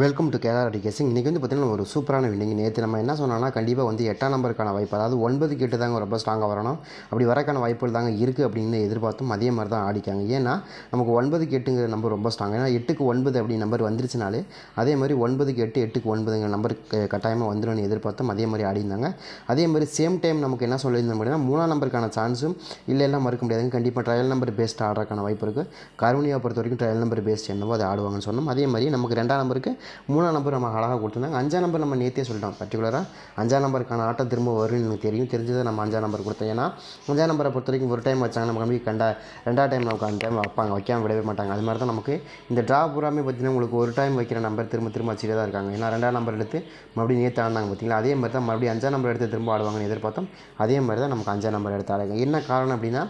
Welcome to KR அடிகேசிங் இன்றைக்கி வந்து பார்த்திங்கன்னா ஒரு சூப்பரான வின்னிங் நேற்று நம்ம என்ன சொன்னோம்னா கண்டிப்பாக வந்து எட்டாம் நம்பருக்கான வாய்ப்பு அதாவது ஒன்பது கிட்ட தாங்க ரொம்ப ஸ்ட்ராங்காக வரணும். அப்படி வரக்கான வாய்ப்புகள் தாங்க இருக்குது அப்படின்னு எதிர்பார்த்தும் அதே மாதிரி தான் ஆடிக்காங்க ஏன்னா நமக்கு ஒன்பது எட்டுங்கிற நம்பர் ரொம்ப ஸ்ட்ராங் ஏன்னா எட்டுக்கு ஒன்பது அப்படி நம்பர் வந்துருச்சுனாலே அதே மாதிரி ஒன்பதுக்கு எட்டு எட்டுக்கு ஒன்பதுங்கிற நம்பர் கட்டாயமாக வந்துடும்னு எதிர்பார்த்தும் அதே மாதிரி ஆடிருந்தாங்க அதே மாதிரி சேம் டைம் நமக்கு என்ன சொல்லியிருந்தோம் அப்படின்னா மூணாம் நம்பருக்கான சான்ஸும் இல்லை எல்லாம் மறுக்க முடியாதுங்க. கண்டிப்பாக ட்ரையல் நம்பர் பேஸ்ட் ஆடுறதுக்கான வாய்ப்பு இருக்குது கருணியை பொறுத்த வரைக்கும் ட்ரையல் நம்பர் பேஸ்ட் என்னவோ அதை ஆடுவாங்கன்னு சொன்னோம். அதே மாதிரி நமக்கு ரெண்டாம் நம்பருக்கு மூணாம் நம்பர் நம்ம அழகாக கொடுத்துருந்தாங்க. அஞ்சாம் நம்பர் நம்ம நேற்றே சொல்லிட்டோம் பர்டிகுலராக அஞ்சாம் நம்பருக்கான ஆட்டம் திரும்ப வரும்னு எனக்கு தெரியும். தெரிஞ்சதை நம்ம அஞ்சாம் நம்பர் கொடுத்தோம். ஏன்னா அஞ்சாம் நம்பரை பொறுத்த வரைக்கும் ஒரு டைம் வச்சாங்க நம்ம கம்பி கண்டா ரெண்டாவது டைம் நமக்கு அந்த டைம் வைப்பாங்க. வைக்காம விடவே மாட்டாங்க. அது மாதிரி தான் நமக்கு இந்த ட்ரா பூராமே பார்த்தீங்கன்னா உங்களுக்கு ஒரு டைம் வைக்கிற நம்பர் திரும்ப திரும்ப வச்சுட்டே தான் இருக்காங்க. ஏன்னா ரெண்டாம் நம்பர் எடுத்து மறுபடியும் நேற்று ஆனாங்க பார்த்தீங்களா அதே மாதிரி தான் மறுபடியும் அஞ்சாம் நம்பர் எடுத்து திரும்ப ஆடுவாங்கன்னு எதிர்பார்த்தோம். அதே மாதிரி தான் நமக்கு அஞ்சாம் நம்பர் எடுத்து ஆடுங்க என்ன காரணம் அப்படின்னா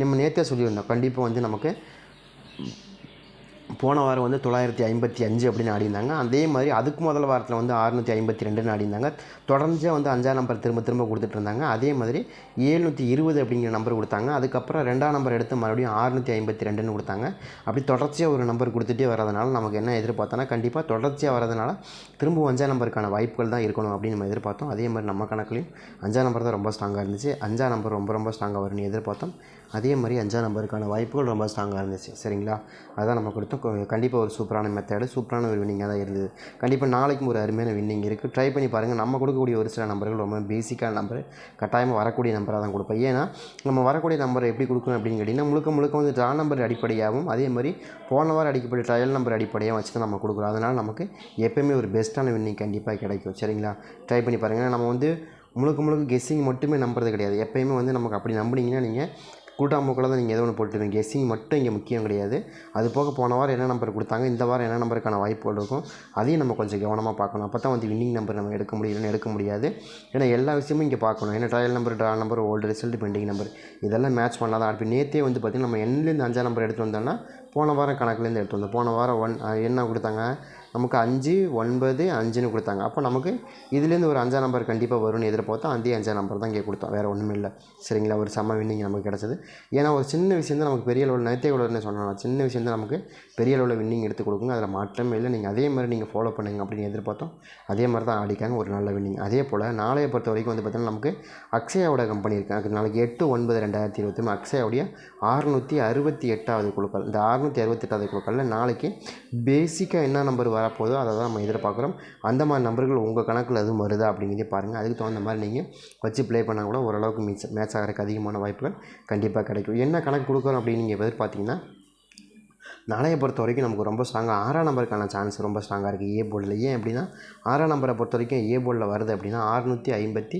நம்ம நேற்றே சொல்லியிருந்தோம். கண்டிப்பாக வந்து நமக்கு போன வாரம் வந்து தொள்ளாயிரத்தி ஐம்பத்தி அஞ்சு அப்படின்னு ஆடிருந்தாங்க அதே மாதிரி அதுக்கு முதல் வாரத்தில் வந்து அறுநூற்றி ஐம்பத்தி ரெண்டுன்னு ஆடிருந்தாங்க தொடர்ந்து வந்து அஞ்சாம் நம்பர் திரும்ப திரும்ப கொடுத்துட்டு இருந்தாங்க அதே மாதிரி ஏழ்நூற்றி இருபது அப்படிங்கிற நம்பர் கொடுத்தாங்க. அதுக்கப்புறம் ரெண்டாம் நம்பர் எடுத்து மறுபடியும் அறுநூற்றி ஐம்பத்தி ரெண்டுன்னு கொடுத்தாங்க. அப்படி தொடர்ச்சியாக ஒரு நம்பர் கொடுத்துட்டே வரதுனால நமக்கு என்ன எதிர்பார்த்தோன்னா கண்டிப்பாக தொடர்ச்சியாக வரதுனால திரும்ப அஞ்சாம் நம்பருக்கான வாய்ப்புகள் தான் இருக்கணும் அப்படின்னு நம்ம எதிர்பார்த்தோம். அதே மாதிரி நம்ம கணக்குலையும் அஞ்சாம் நம்பர் தான் ரொம்ப ஸ்ட்ராங்காக இருந்துச்சு. அஞ்சாம் நம்பர் ரொம்ப ரொம்ப ஸ்ட்ராங்காக வரும்னு எதிர்பார்த்தோம். அதே மாதிரி அஞ்சாம் நம்பருக்கான வாய்ப்புகள் ரொம்ப ஸ்ட்ராங்காக இருந்துச்சு. சரிங்களா? அதான் நம்ம கொடுத்தோம் கண்டிப்பாக ஒரு சூப்பரான மெத்தேடு சூப்பரான ஒரு வின்னிங்காக தான் இருந்தது. கண்டிப்பாக நாளைக்கும் ஒரு அருமையான வின்னிங் இருக்குது ட்ரை பண்ணி பாருங்கள் நம்ம கொடுக்கக்கூடிய ஒரு சில நம்பர்கள் ரொம்ப பேசிக்கான நம்பர் கட்டாயமாக வரக்கூடிய நம்பராக தான் கொடுப்போம் ஏன்னா நம்ம வரக்கூடிய நம்பரை எப்படி கொடுக்கணும் அப்படின்னு கேட்டிங்கன்னா முழுக்க முழுக்க வந்து ட்ரா நம்பர் அடிப்படையாகவும் அதே மாதிரி போன வாரம் அடிக்கப்பட்ட ட்ரையல் நம்பர் அடிப்படையாக வச்சு தான் நம்ம கொடுக்குறோம். அதனால் நமக்கு எப்போயுமே ஒரு பெஸ்ட்டான வின்னிங் கண்டிப்பாக கிடைக்கும். சரிங்களா? ட்ரை பண்ணி பாருங்கள் நம்ம வந்து முழுக்க முழுக்க கெஸ்ஸிங் மட்டுமே நம்புறது கிடையாது. எப்போயுமே வந்து நமக்கு அப்படி நம்புனீங்கன்னா நீங்கள் கூட்டாமுக்கில் தான் நீங்கள் எதோ ஒன்று போட்டுருங்க கெஸ்ஸிங் மட்டும் இங்கே முக்கியம் கிடையாது. அது போக போன வாரம் என்ன நம்பர் கொடுத்தாங்க இந்த வாரம் என்ன நம்பருக்கான வாய்ப்புகள் இருக்கும் அதையும் நம்ம கொஞ்சம் கவனமாக பார்க்கணும். அப்போ தான் வந்து வின்னிங் நம்பர் நம்ம எடுக்க முடியலன்னு எடுக்க முடியாது. ஏன்னா எல்லா விஷயமும் இங்கே பார்க்கணும். ஏன்னா trial number draw number old result pending number இதெல்லாம் மேட்ச் பண்ணால் தான் இப்போ நேற்றே வந்து பார்த்திங்கன்னா நம்ம எண்ணிலேருந்து அஞ்சாம் நம்பர் எடுத்து வந்தோம்னா போன வாரம் கணக்குலேருந்து எடுத்து வந்தோம். போன வாரம் ஒன் என்ன கொடுத்தாங்க? நமக்கு அஞ்சு ஒன்பது அஞ்சுன்னு கொடுத்தாங்க. அப்போ நமக்கு இதுலேருந்து ஒரு அஞ்சாம் நம்பர் கண்டிப்பாக வரும்னு எதிர்பார்த்தோம் அதே அஞ்சாம் நம்பர் தான் இங்கே கொடுத்தோம். வேறு ஒன்றுமே இல்லை. சரிங்களா? ஒரு செம்ம வின்னிங் நமக்கு கிடச்சது. ஏன்னா ஒரு சின்ன விஷயம் தான் நமக்கு பெரிய அளவில் நேற்றே கூட சொன்னோம் சின்ன விஷயம் தான் நமக்கு பெரிய அளவில் வின்னிங் எடுத்து கொடுக்குங்க. அதில் மாற்றமே இல்லை. நீங்கள் அதே மாதிரி நீங்கள் ஃபாலோ பண்ணுங்க அப்படின்னு எதிர்பார்த்தோம். அதே மாதிரி தான் ஆடிக்காங்க. ஒரு நல்ல வின்னிங் அதே போல் நாளைய பொறுத்த வரைக்கும் வந்து பார்த்திங்கன்னா நமக்கு அக்ஷயாவோட கம்பெனி இருக்குது அதுக்கு நாளைக்கு எட்டு ஒன்பது ரெண்டாயிரத்தி இருபத்தி மூணு அக்ஷயாவுடைய அறுநூற்றி அறுபத்தி எட்டாவது குழுக்கள். இந்த அறுநூற்றி அறுபத்தெட்டாவது குழுக்களில் நாளைக்கு பேசிக்காக என்ன நம்பர் வரப்போதோ அதை தான் நம்ம எதிர்பார்க்குறோம். அந்த மாதிரி நம்பர்கள் உங்கள் கணக்கில் எதுவும் வருதா அப்படிங்கிறதே பாருங்கள் அதுக்கு தகுந்த மாதிரி நீங்கள் வச்சு ப்ளே பண்ணால் கூட ஓரளவுக்கு மிஸ் மேட்ச் ஆகிறதுக்கு அதிகமான வாய்ப்புகள் கண்டிப்பாக கிடைக்கும். என்ன கணக்கு கொடுக்குறோம் அப்படின்னு நீங்கள் எதிர்பார்த்தீங்கன்னா நாளைய பொறுத்த வரைக்கும் நமக்கு ரொம்ப ஸ்ட்ராங்காக ஆறாம் நம்பருக்கான சான்ஸ் ரொம்ப ஸ்ட்ராங்காக இருக்குது ஏ போர்டில் ஏன் அப்படின்னா ஆறாம் நம்பரை பொறுத்த வரைக்கும் ஏ போர்டில் வருது அப்படின்னா அறுநூற்றி ஐம்பத்தி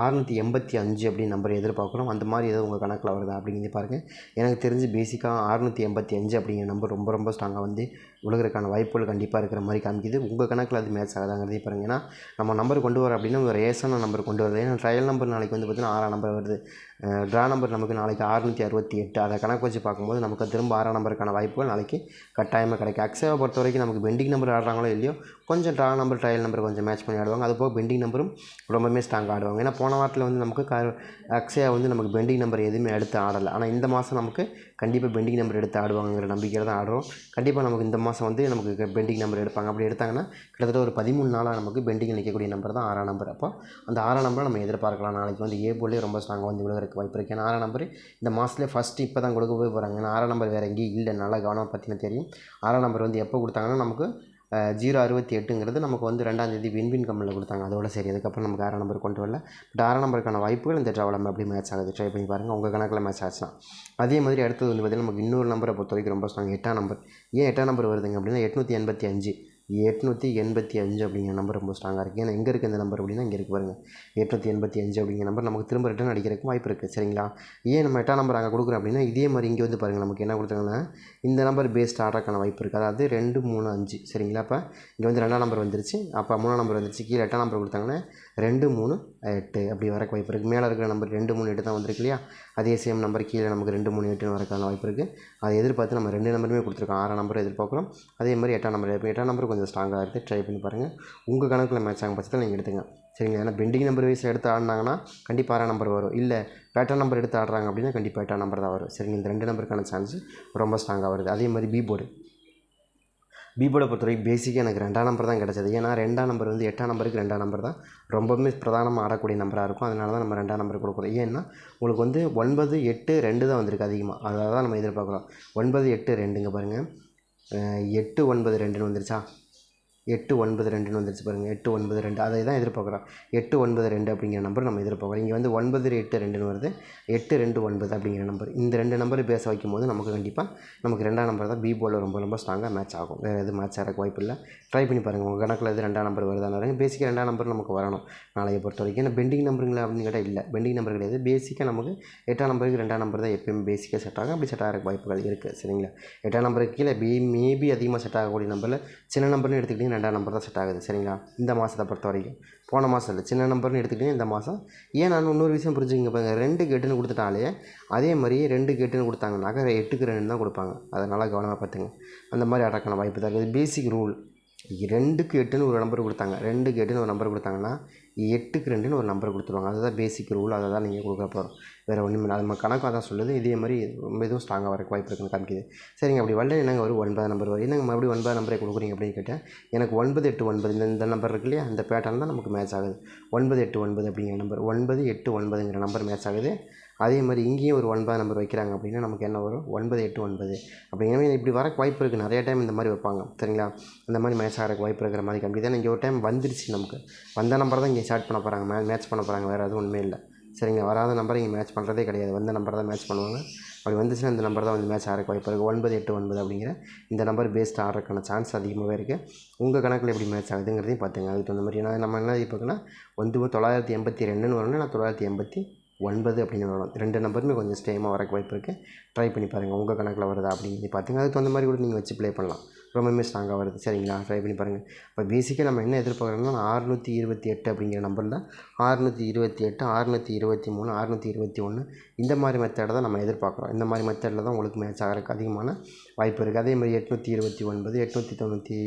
அறநூற்றி எண்பத்தி அஞ்சு அப்படின்னு நம்பர் எதிர்பார்க்குறோம் அந்த மாதிரி ஏதோ உங்கள் கணக்கில் வருதா அப்படிங்கிறது பாருங்கள் எனக்கு தெரிஞ்சு பேசிக்காக அறநூற்றி எண்பத்தி அஞ்சு அப்படிங்கிற நம்பர் ரொம்ப ரொம்ப ஸ்ட்ராங்காக வந்து விழுகிறதுக்கான வாய்ப்புகள் கண்டிப்பாக இருக்கிற மாதிரி காமிக்குது. உங்கள் கணக்கில் அது மேட்ச் ஆகுதாங்கிறதே பாருங்கள் ஏன்னா நம்ம நம்பர் கொண்டு வர அப்படின்னா ஒரு ரேஸான நம்பர் கொண்டு வருது ஏன்னா ட்ரையல் நம்பர் நாளைக்கு வந்து பார்த்திங்கன்னா ஆறாம் நம்பர் வருது. ட்ரா நம்பர் நமக்கு நாளைக்கு அறுநூற்றி அறுபத்தி எட்டு. அதை கணக்கு வச்சு பார்க்கும்போது நமக்கு திரும்ப ஆறாம் நம்பருக்கான வாய்ப்புகள் நாளைக்கு கட்டாயமாக கிடைக்கும். அக்ஸாவை பொறுத்த வரைக்கும் நமக்கு பெண்டிங் நம்பர் ஆடுறாங்களோ இல்லையோ கொஞ்சம் ட்ரா நம்பர் ட்ரையல் நம்பர் கொஞ்சம் மேட்ச் பண்ணி ஆடுவாங்க. அது போக பெண்டிங் நம்பரும் ரொம்பவுமே ஸ்ட்ராங் ஆடுவாங்க. ஏன்னா போன வாரத்தில் வந்து நமக்கு க அக்ஷயா வந்து நமக்கு பெண்டிங் நம்பர் எதுவுமே எடுத்து ஆடலை. ஆனால் இந்த மாதம் நமக்கு கண்டிப்பாக பெண்டிங் நம்பர் எடுத்து ஆடுவாங்கங்கிற நம்பிக்கையில் தான் ஆடுறோம். கண்டிப்பாக நமக்கு இந்த மாதம் வந்து நமக்கு பெண்டிங் நம்பர் எடுப்பாங்க. அப்படி எடுத்தாங்கன்னா கிட்டத்தட்ட ஒரு பதிமூணு நாளாக நமக்கு பெண்டிங் நிற்கக்கூடிய நம்பர் தான் ஆறாம் நம்பர் அப்போ அந்த ஆறாம் நம்பரை நம்ம எதிர்பார்க்கலாம். நாளைக்கு வந்து ஏ போலே ரொம்ப ஸ்ட்ராங்காக வந்து விழுகிறதுக்கு வாய்ப்பு இருக்குது ஏன்னா ஆறாம் நம்பர் இந்த மாதத்துலேயே ஃபஸ்ட்டு இப்போ தான் கொடுக்க போய் போகிறாங்க ஏன்னா ஆறாம் நம்பர் வேறு எங்கேயும் இல்லை. நல்லா கவனம் பார்த்தீங்கன்னா தெரியும். ஆறாம் நம்பர் வந்து எப்போ கொடுத்தாங்கன்னா நமக்கு ஜீரோ அறுபத்தி எட்டுங்கிறது நமக்கு வந்து ரெண்டாம் தேதி வின்வின் கம்பெனியில் கொடுத்தாங்க. அதோட சரி. அதுக்கப்புறம் நமக்கு ஆறாம் நம்பர் கொண்டு வரல. பட் ஆறாம் நம்பருக்கான வாய்ப்புகள் இந்த ட்ராவல் அப்படி மேட்ச் ஆகுது? ட்ரை பண்ணி பாருங்கள் உங்கள் கணக்கில் மேட்ச் ஆச்சுன்னா. அதே மாதிரி அடுத்தது வந்து பார்த்திங்கன்னா நமக்கு இன்னொரு நம்பரை பொறுத்த வரைக்கும் ரொம்ப ஸ்ட்ராங் எட்டாம் நம்பர். ஏன் எட்டாம் நம்பர் வருதுங்க அப்படின்னா எட்நூற்றி எண்பத்தி அஞ்சு. எட்நூற்றி எண்பத்தி அஞ்சு அப்படிங்கிற நம்பர் ரொம்ப ஸ்ட்ராங்காக இருக்குது ஏன்னா எங்கே இருக்குது இந்த நம்பர் அப்படின்னா இங்கே இருக்குது பாருங்கள் எட்நூற்றி எண்பத்தி அஞ்சு அப்படிங்கிற நம்பர் நமக்கு திரும்ப ரிட்டன் அடிக்கிறதுக்கு வாய்ப்பு இருக்குது சரிங்களா? ஏன் நம்ம எட்டாம் நம்பர் அங்கே கொடுக்குறோம் அப்படின்னா இதே மாதிரி இங்கே வந்து பாருங்கள் நமக்கு என்ன கொடுத்தாங்கன்னா இந்த நம்பர் பேஸ்ட் ஆர்டருக்கான வாய்ப்பு இருக்குது அதாவது ரெண்டு மூணு அஞ்சு. சரிங்களா? அப்போ இங்கே வந்து ரெண்டாம் நம்பர் வந்துருச்சு. அப்போ மூணாம் நம்பர் வந்துருச்சு. கீழே எட்டாம் நம்பர் கொடுத்தாங்கன்னா ரெண்டு மூணு எட்டு அப்படி வரக்கு வாய்ப்பு இருக்குது மேலே இருக்கிற நம்பர் ரெண்டு மூணு எட்டு தான் வந்திருக்கு இல்லையா? அதே சேம் நம்பர் கீழே நமக்கு ரெண்டு மூணு எட்டுன்னு வரக்கான வாய்ப்பு இருக்குது அதை எதிர்பார்த்து நம்ம ரெண்டு நம்பருமே கொடுத்துருக்கோம். ஆறாம் நம்பர் எதிர்பார்க்குறோம். அதே மாதிரி எட்டாம் நம்பர் எட்டாம் நம்பர் கொஞ்சம் ஸ்ட்ராங்காக இருக்குது ட்ரை பண்ணி பாருங்கள் உங்கள் கணக்கில் மேட்ச் ஆகும் பட்சத்தில் நீங்கள் எடுத்துங்க. சரிங்களா? ஏன்னா பெண்டிங் நம்பர் வைஸில் எடுத்து ஆடினாங்கன்னா கண்டிப்பாக ஆறாம் நம்பர் வரும். இல்லை பேட்டா நம்பர் எடுத்து ஆடுறாங்க அப்படின்னா கண்டிப்பாக எட்டாம் நம்பர் தான் வரும். சரிங்க இந்த ரெண்டு நம்பருக்கான சான்ஸ் ரொம்ப ஸ்ட்ராங்காக வருது. அதே மாதிரி பி போர்டு பி போர்டை பொறுத்தவரைக்கும் பேசிக்காக எனக்கு ரெண்டாம் நம்பர் தான் கிடச்சது. ஏன்னா ரெண்டாம் நம்பர் வந்து எட்டாம் நம்பருக்கு ரெண்டாம் நம்பர் தான். ரொம்பவுமே பிரதானமாக ஆடக்கூடிய நம்பராக இருக்கும். அதனால தான் நம்ம ரெண்டாம் நம்பர் கொடுக்குறோம் ஏன்னா உங்களுக்கு வந்து ஒன்பது எட்டு ரெண்டு தான் வந்திருக்கு அதிகமாக அதை தான் நம்ம எதிர்பார்க்குறோம். ஒன்பது எட்டு ரெண்டுங்க பாருங்கள் எட்டு ஒன்பது ரெண்டுன்னு வந்துருச்சா? எட்டு ஒன்பது ரெண்டுன்னு வந்துருச்சு பாருங்கள் எட்டு ஒன்பது ரெண்டு. அதை தான் எதிர்பார்க்குறோம். எட்டு ஒன்பது ரெண்டு அப்படிங்கிற நம்பர் நம்ம எதிர்பார்க்குறோம். இங்கே வந்து ஒன்பது எட்டு ரெண்டுன்னு வருது. எட்டு ரெண்டு ஒன்பது அப்படிங்கிற நம்பர் இந்த ரெண்டு நம்பர் பேச வைக்கும் போது நமக்கு கண்டிப்பாக நமக்கு ரெண்டாம் நம்பர் தான் பி போர்டில் ரொம்ப ரொம்ப ஸ்ட்ராங்காக மேட்ச் ஆகும். வேறு எதுவும் மேட்ச் ஆகிறக்கு வாய்ப்பு இல்லை. ட்ரை பண்ணி பாருங்கள் உங்கள் கணக்கில் எது ரெண்டாம் நம்பர் வருதான்னு பேசிக்காக ரெண்டாம் நம்பர் நமக்கு வரணும். நாளையை பொறுத்த வரைக்கும் ஏன்னா பெண்டிங் நம்பருங்களா அப்படின்னு கேட்டால் இல்லை. பெண்டிங் நம்பர் கிடையாது. பேசிக்காக நமக்கு எட்டாம் நம்பருக்கு ரெண்டாம் நம்பர் தான் எப்பயுமே பேசிக்காக செட் ஆகும். அப்படி செட் ஆகிறக்கு வாய்ப்புகள் இருக்குது சரிங்களா? எட்டாம் நம்பருக்கு கீழே பி மேபி அதிகமாக செட் ஆகக்கூடிய நம்பரில் சின்ன நம்பர்னு எடுத்துக்கிட்டிங்கன்னா ரெண்டாம் நம்பர் தான் செட் ஆகுது சரிங்களா? இந்த மாதத்தை பொறுத்த வரைக்கும் போன மாதம் இல்லை சின்ன நம்பர்னு எடுத்துக்கிட்டிங்கன்னா இந்த மாதம் ஏன் நான் இன்னொரு விஷயம் புரிஞ்சுக்கிங்க பாருங்கள் ரெண்டு கேட்டுன்னு கொடுத்துட்டாலே அதே மாதிரி ரெண்டு கேட்டுன்னு கொடுத்தாங்கனாக்கா எட்டுக்கு ரெண்டு தான் கொடுப்பாங்க. அதை நல்லா கவனமாக பார்த்துங்க. அந்த மாதிரி அடக்கான வாய்ப்பு தான் இருக்குது. பேசிக் ரூல் ரெண்டுக்கு எட்டுன்னு ஒரு நம்பர் கொடுத்தாங்க. ரெண்டுக்கு எட்டுன்னு ஒரு நம்பர் கொடுத்தாங்கன்னா எட்டுக்கு ரெண்டுன்னு ஒரு நம்பர் கொடுத்துருவாங்க. அதுதான் பேசிக் ரூல் அதை தான் நீங்கள் கொடுக்க போகிறோம் வேறு ஒன்றும் இல்லை. அது நம்ம கணக்காக தான் சொல்லுது. இதே மாதிரி ரொம்ப எதுவும் ஸ்ட்ராங்காக வரக்கு வாய்ப்பு இருக்குன்னு காமிக்குது. சரிங்க அப்படி வரல என்னங்க ஒரு ஒன்பது நம்பர் வரும்? என்னங்க மறுபடியும் ஒன்பது நம்பரே கொடுக்குறீங்க அப்படின்னு கேட்டேன். எனக்கு ஒன்பது எட்டு ஒன்பது இந்த இந்த நம்பர் இருக்கு இல்லையா? அந்த பேட்டர்ன் தான் நமக்கு மேட்ச் ஆகுது. ஒன்பது எட்டு ஒன்பது அப்படிங்கிற நம்பர் ஒன்பது எட்டு ஒன்பதுங்கிற நம்பர் மேட்ச் ஆகுது. அதே மாதிரி இங்கேயும் ஒரு ஒன்பது நம்பர் வைக்கிறாங்க அப்படின்னா நமக்கு என்ன வரும்? ஒன்பது எட்டு ஒன்பது. அப்படிங்கிற இப்படி வரக்கு வாய்ப்பு இருக்குது நிறைய டைம் இந்த மாதிரி வைப்பாங்க. சரிங்களா? அந்த மாதிரி மேட்ச் ஆகிறக்கு வாய்ப்பு இருக்கிற மாதிரி. கம்மி தான் இங்கே ஒரு டைம் வந்துருச்சு நமக்கு. வந்த நம்பர் தான் இங்கே ஸ்டார்ட் பண்ண போகிறாங்க மே மேட்ச் பண்ண போகிறாங்க வேறு எதுவும் ஒன்றுமே இல்லை. சரிங்க வராத நம்பர் இங்கே மேட்ச் பண்ணுறதே கிடையாது. வந்த நம்பர் தான் மேட்ச் பண்ணுவாங்க. அப்படி வந்துச்சுன்னா இந்த நம்பர் தான் வந்து மேட்ச் ஆகிறக்கு வாய்ப்பு இருக்குது ஒன்பது எட்டு ஒன்பது அப்படிங்கிற இந்த நம்பர் பேஸ்ட் ஆடுறதுக்கான சான்ஸ் அதிகமாகவே இருக்குது உங்கள் கணக்கில் எப்படி மேட்ச் ஆகுதுங்கிறதையும் பார்த்துங்க. அதுக்கு தகுந்த மாதிரி. ஏன்னா நம்ம என்ன பார்க்கணும்னா வந்து தொள்ளாயிரத்தி எண்பத்தி ரெண்டுன்னு வரணும்னா நான் தொள்ளாயிரத்தி எண்பத்தி ஒன்பது அப்படின்னு வரும் ரெண்டு நம்பருமே கொஞ்சம் ஸ்டேமாக வரக்கு வாய்ப்பு இருக்குது ட்ரை பண்ணி பாருங்கள் உங்கள் கணக்கில் வருதா அப்படின்னு பார்த்துங்க அதுக்கு தகுந்த மாதிரி கூட நீங்கள் வச்சு ப்ளே பண்ணலாம். ரொம்பவுமே ஸ்ட்ராங்காக வருது. சரிங்களா? ட்ரை பண்ணி பாருங்கள் இப்போ பேசிக்காக நம்ம என்ன எதிர்பார்க்குறோம்னா ஆறுநூற்றி இருபத்தி எட்டு அப்படிங்கிற நம்பரில் ஆறுநூற்றி இருபத்தி எட்டு ஆறுநூற்றி இருபத்தி மூணு ஆறுநூற்றி இருபத்தி ஒன்று இந்த மாதிரி மெத்தடை தான் நம்ம எதிர்பார்க்குறோம். இந்த மாதிரி மெத்தடில் தான் உங்களுக்கு மேட்ச் ஆகிறதுக்கு அதிகமான வாய்ப்பு இருக்குது அதே மாதிரி எட்நூற்றி இருபத்தி ஒன்பது எட்நூற்றி தொண்ணூற்றி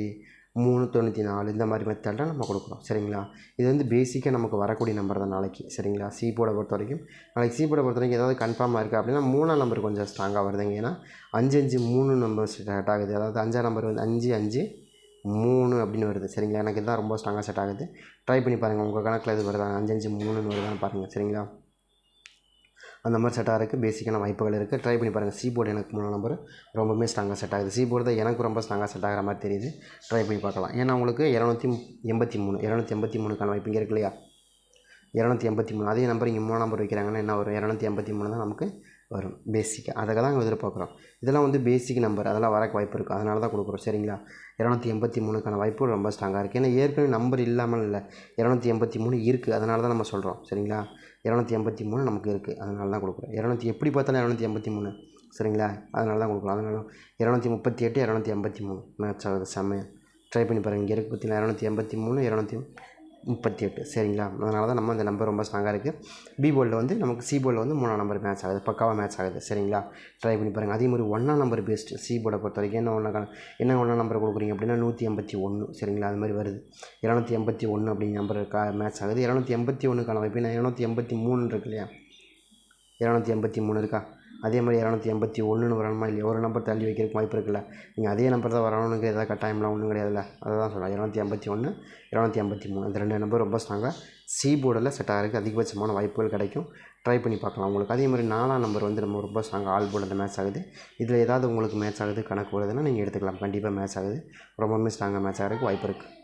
மூணு தொண்ணூற்றி நாலு இந்த மாதிரி மெத்தடில் நம்ம கொடுக்குறோம் சரிங்களா? இது வந்து பேசிக்காக நமக்கு வரக்கூடிய நம்பர் தான் நாளைக்கு. சரிங்களா? சி போர்டை பொறுத்த வரைக்கும். நாளைக்கு சி போர்டை பொறுத்த வரைக்கும் ஏதாவது கன்ஃபார்மாக இருக்குது அப்படின்னா மூணாம் நம்பர் கொஞ்சம் ஸ்ட்ராங்காக வருதுங்க. ஏன்னா அஞ்சு அஞ்சு மூணு நம்பர் ஸ்டார்ட் ஆகுது. அதாவது அஞ்சாம் நம்பர் வந்து அஞ்சு அஞ்சு மூணு அப்படின்னு வருது. சரிங்களா? எனக்கு இதுதான் ரொம்ப ஸ்ட்ராங்காக செட் ஆகுது. ட்ரை பண்ணி பாருங்கள் உங்கள் கணக்கில் இது வருதா? அஞ்சு அஞ்சு மூணுன்னு வருதான்னு பாருங்கள் சரிங்களா? அந்த மாதிரி செட் ஆகிறதுக்கு பேசிக்கான வாய்ப்புகள் இருக்குது ட்ரை பண்ணி பாருங்கள் சி போர்டு எனக்கு மூணு நம்பர் ரொம்பவுமே ஸ்ட்ராங்காக செட் ஆகுது. சி போர்டு தான் எனக்கு ரொம்ப ஸ்ட்ராங்காக செட் ஆகிற மாதிரி தெரியுது. ட்ரை பண்ணி பார்க்கலாம். ஏன்னா உங்களுக்கு இரநூத்தி எண்பத்தி மூணு இரநூத்தி எண்பத்தி மூணுக்கான வாய்ப்பு இங்கே இருக்கு இல்லையா? இரநூத்தி எண்பத்தி மூணு. அதே நம்பர் இங்கே மூணு நம்பர் வைக்கிறாங்கன்னா என்ன வரும்? இரநூத்தி எண்பத்தி மூணு தான் நமக்கு வரும். பேசிக்காக அதுக்காக தான் நாங்கள் எதிர்பார்க்குறோம். இதெல்லாம் வந்து பேசிக் நம்பர் அதெல்லாம் வரக்கு வாய்ப்பு இருக்குது அதனால தான் கொடுக்குறோம். சரிங்களா? இரநூத்தி எண்பத்தி மூணுக்கான வாய்ப்பு ரொம்ப ஸ்ட்ராங்காக இருக்குது ஏன்னா ஏற்கனவே நம்பர் இல்லாமல் இல்லை இரநூத்தி எண்பத்தி மூணு இருக்குது அதனால தான் நம்ம சொல்கிறோம் சரிங்களா? இரநூத்தி எண்பத்தி மூணு நமக்கு இருக்குது அதனால தான் கொடுக்குறோம். இரநூத்தி எப்படி பார்த்தாலும் இரநூத்தி எண்பத்தி மூணு. சரிங்களா? அதனால தான் கொடுக்குறோம். அதனால இரநூத்தி முப்பத்தி எட்டு இரநூத்தி எண்பத்தி மூணு. மேட்ச் ஆகுது. செம்மையாக ட்ரை பண்ணி பாருங்கள் இங்கே இருக்குது பார்த்தீங்கன்னா இரநூத்தி எண்பத்தி மூணு இரநூத்தி முப்பத்தி எட்டு. சரிங்களா? அதனால தான் நம்ம இந்த நம்பர் ரொம்ப ஸ்ட்ராங்காக இருக்குது பி போர்டில் வந்து நமக்கு சி போர்டில் வந்து மூணாம் நம்பர் மேட்ச் ஆகுது. பக்காவாக மேட்ச் ஆகுது. சரிங்களா? ட்ரை பண்ணி பாருங்கள் அதே மாதிரி ஒன்றாம் நம்பர் பெஸ்ட்டு சி போர்டை பொறுத்த வரைக்கும் என்ன ஒன்றா என்ன ஒன்றாம் நம்பர் கொடுக்குறீங்க அப்படின்னா நூற்றி எண்பத்தி ஒன்று சரிங்களா? அது மாதிரி வருது. இரநூத்தி எண்பத்தி ஒன்று அப்படிங்கிற நம்பர் கா மேட்ச் ஆகுது. இரநூத்தி எண்பத்தி ஒன்றுக்கான வாய்ப்பு நான் இரநூத்தி எண்பத்தி மூணு இருக்கு இல்லையா? இரநூத்தி எண்பத்தி மூணு இருக்கா? அதே மாதிரி இரநூத்தி எண்பத்தி ஒன்றுன்னு வரணுமா இல்லையா? ஒரு நம்பர் தள்ளி வைக்கிறதுக்கு வாய்ப்பு இருக்குல்ல. நீங்கள் அதே நம்பர் தான் வரணுங்கிற ஏதாவது கட்டாயம்லாம் ஒன்றும் கிடையாதுல்ல. அதை தான் சொல்கிறேன் இரநூத்தி எண்பத்தி ஒன்று இரநூத்தி ஐம்பத்தி மூணு. இந்த ரெண்டு நம்பர் ரொம்ப ஸ்ட்ராங்காக சி போர்டில் செட் ஆகிறதுக்கு அதிகபட்சமான வாய்ப்புகள் கிடைக்கும். ட்ரை பண்ணி பார்க்கலாம். உங்களுக்கு அதே மாதிரி நாலாம் நம்பர் வந்து நம்ம ரொம்ப ஸ்ட்ராங்காக ஆல் போர்டில் மேட்ச் ஆகுது. இதில் ஏதாவது உங்களுக்கு மேட்ச் ஆகுது கணக்கு வருதுன்னா நீங்கள் எடுத்துக்கலாம். கண்டிப்பாக மேட்ச் ஆகுது. ரொம்பவுமே ஸ்ட்ராங்காக மேட்ச் ஆகிறதுக்கு வாய்ப்பு இருக்குது